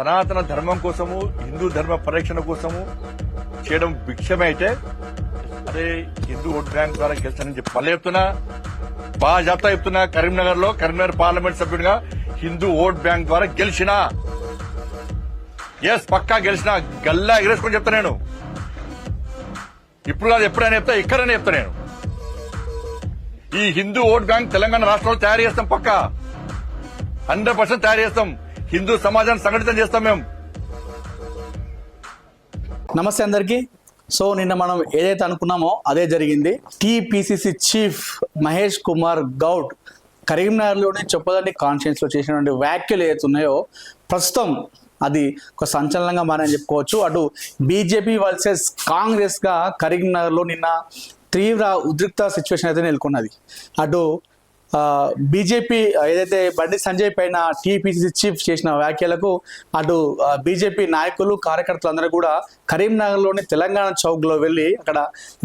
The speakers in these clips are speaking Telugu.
సనాతన ధర్మం కోసము హిందూ ధర్మ పరిరక్షణ కోసము చేయడం భిక్షమైతే అదే హిందూ ఓట్ బ్యాంక్ ద్వారా గెలిచానని చెప్పి పల్లె చెప్తున్నా బాగా జాబితా చెప్తున్నా కరీంనగర్లో కరీంనగర్ పార్లమెంట్ సభ్యుడిగా హిందూ ఓట్ బ్యాంక్ ద్వారా గెలిచిన. ఎస్ పక్కా గెలిచిన. గల్లా ఎగరేసుకొని చెప్తా నేను. ఇప్పుడు కాదు ఎప్పుడైనా చెప్తా ఇక్కడనే చెప్తా నేను. ఈ హిందూ ఓట్ బ్యాంక్ తెలంగాణ రాష్ట్రంలో తయారు చేస్తాం పక్కా. హండ్రెడ్ పర్సెంట్ తయారు చేస్తాం. హిందూ సమాజాన్ని సంఘటితం చేస్తాం మేము. నమస్తే అందరికీ. సో నిన్న మనం ఏదైతే అనుకున్నామో అదే జరిగింది. టీపీసీసీ చీఫ్ మహేష్ కుమార్ గౌడ్ కరీంనగర్లోని చెప్పదండి కాన్ఫరెన్స్లో చేసినటువంటి వ్యాఖ్యలు ఏదైతే ఉన్నాయో ప్రస్తుతం అది ఒక సంచలనంగా మారని చెప్పుకోవచ్చు. అటు బీజేపీ వర్సెస్ కాంగ్రెస్గా కరీంనగర్లో నిన్న తీవ్ర ఉద్రిక్త సిచ్యువేషన్ అయితే నెలకొన్నది. అటు బీజేపీ ఏదైతే బండి సంజయ్ పైన టీపీసీసీ చీఫ్ చేసిన వ్యాఖ్యలకు అటు బీజేపీ నాయకులు కార్యకర్తలు అందరూ కూడా కరీంనగర్లోని తెలంగాణ చౌక్లో వెళ్ళి అక్కడ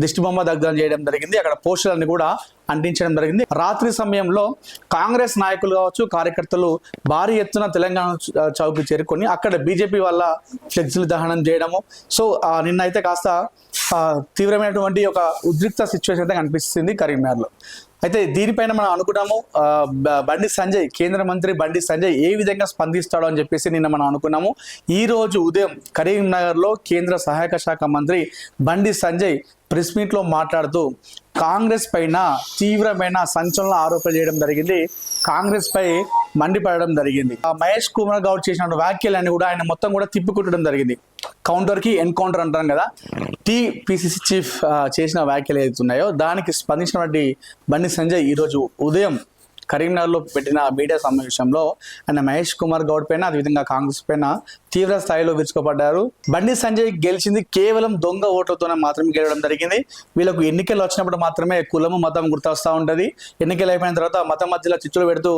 దిష్టిబొమ్మ దగ్ధం చేయడం జరిగింది. అక్కడ పోస్టులన్నీ కూడా అంటించడం జరిగింది. రాత్రి సమయంలో కాంగ్రెస్ నాయకులు కావచ్చు కార్యకర్తలు భారీ ఎత్తున తెలంగాణ చౌక్కి చౌక్ చేరుకొని అక్కడ బీజేపీ వల్ల ఫ్లెక్సీలు దహనం చేయడము. సో నిన్నైతే నిన్న అయితే కాస్త తీవ్రమైనటువంటి ఒక ఉద్రిక్త సిచ్యువేషన్ అయితే కనిపిస్తుంది కరీంనగర్లో. అయితే దీనిపైన మనం అనుకున్నాము బండి సంజయ్ కేంద్ర మంత్రి బండి సంజయ్ ఏ విధంగా స్పందిస్తాడో అని చెప్పేసి నిన్న మనం అనుకున్నాము. ఈ రోజు ఉదయం కరీంనగర్లో కేంద్ర సహాయక శాఖ మంత్రి బండి సంజయ్ ప్రెస్ మీట్లో మాట్లాడుతూ కాంగ్రెస్ పైన తీవ్రమైన సంచలన ఆరోపణలు చేయడం జరిగింది. కాంగ్రెస్ పై మండిపడడం జరిగింది. ఆ మహేష్ కుమార్ గౌడ్ చేసిన వ్యాఖ్యలన్నీ కూడా ఆయన మొత్తం కూడా తిప్పికొట్టడం జరిగింది. కౌంటర్కి ఎన్కౌంటర్ అంటాం కదా. టీపీసీసీ చీఫ్ చేసిన వ్యాఖ్యలు ఏదైతే ఉన్నాయో దానికి స్పందించినటువంటి బండి సంజయ్ ఈరోజు ఉదయం కరీంనగర్లో పెట్టిన మీడియా సమావేశంలో ఆయన మహేష్ కుమార్ గౌడ్ పైన అదేవిధంగా కాంగ్రెస్ పైన తీవ్ర స్థాయిలో విరుచుకోబడ్డారు బండి సంజయ్ గెలిచింది కేవలం దొంగ ఓట్లతోనే మాత్రమే గెలవడం జరిగింది. వీళ్ళకు ఎన్నికలు వచ్చినప్పుడు మాత్రమే కులము మతం గుర్తొస్తూ ఉంటుంది. ఎన్నికలు అయిపోయిన తర్వాత మతం మధ్యలో చిచ్చులు పెడుతూ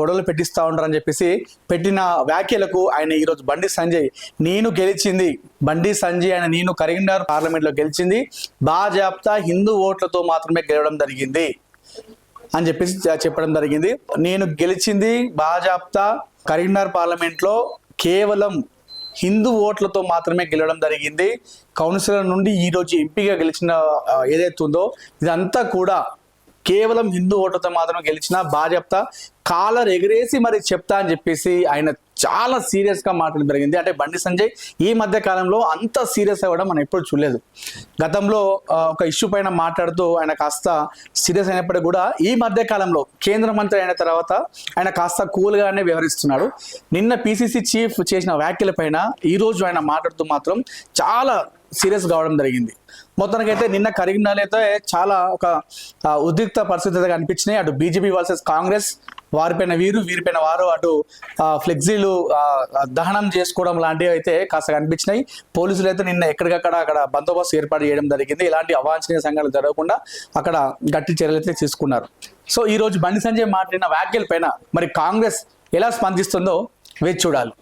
గొడవలు పెట్టిస్తూ ఉంటారని చెప్పేసి పెట్టిన వ్యాఖ్యలకు ఆయన ఈరోజు బండి సంజయ్ నేను గెలిచింది బండి సంజయ్ ఆయన నేను కరీంనగర్ పార్లమెంట్లో గెలిచింది. బాజాప్తా హిందూ ఓట్లతో మాత్రమే గెలవడం జరిగింది. అని చెప్పేసి చెప్పడం జరిగింది. నేను గెలిచింది బాజాప్తా కరీంనగర్ పార్లమెంట్లో కేవలం హిందూ ఓట్లతో మాత్రమే గెలవడం జరిగింది. కౌన్సిలర్ నుండి ఈ రోజు ఎంపీగా గెలిచిన ఏదైతే ఉందో ఇదంతా కూడా కేవలం హిందూ ఓట్లతో మాత్రమే గెలిచిన బాజాప్తా. కాలర్ ఎగిరేసి మరి చెప్తా అని చెప్పేసి ఆయన చాలా సీరియస్గా మాట్లాడడం జరిగింది. అంటే బండి సంజయ్ ఈ మధ్య కాలంలో అంత సీరియస్ అవ్వడం మనం ఎప్పుడు చూడలేదు. గతంలో ఒక ఇష్యూ పైన మాట్లాడుతూ ఆయన కాస్త సీరియస్ అయినప్పటికీ కూడా ఈ మధ్య కాలంలో కేంద్ర మంత్రి అయిన తర్వాత ఆయన కాస్త కూల్ గానే వ్యవహరిస్తున్నాడు. నిన్న పిసిసి చీఫ్ చేసిన వ్యాఖ్యల పైన ఈ రోజు ఆయన మాట్లాడుతూ మాత్రం చాలా సీరియస్ కావడం జరిగింది. మొత్తానికైతే నిన్న కరీంనగర్ అయితే చాలా ఒక ఉద్రిక్త పరిస్థితి అయితే కనిపించినాయి. అటు బీజేపీ వర్సెస్ కాంగ్రెస్ వారిపైన వీరు వీరిపైన వారు అటు ఫ్లెక్సీలు దహనం చేసుకోవడం లాంటివి అయితే కాస్త కనిపించినాయి. పోలీసులు అయితే నిన్న ఎక్కడికక్కడ అక్కడ బందోబస్తు ఏర్పాటు చేయడం జరిగింది. ఇలాంటి అవాంఛనీయ సంఘటనలు జరగకుండా అక్కడ గట్టి చర్యలు అయితే తీసుకున్నారు. సో ఈ రోజు బండి సంజయ్ మాట్లాడిన వ్యాఖ్యల పైన మరి కాంగ్రెస్ ఎలా స్పందిస్తుందో వేచి చూడాలి.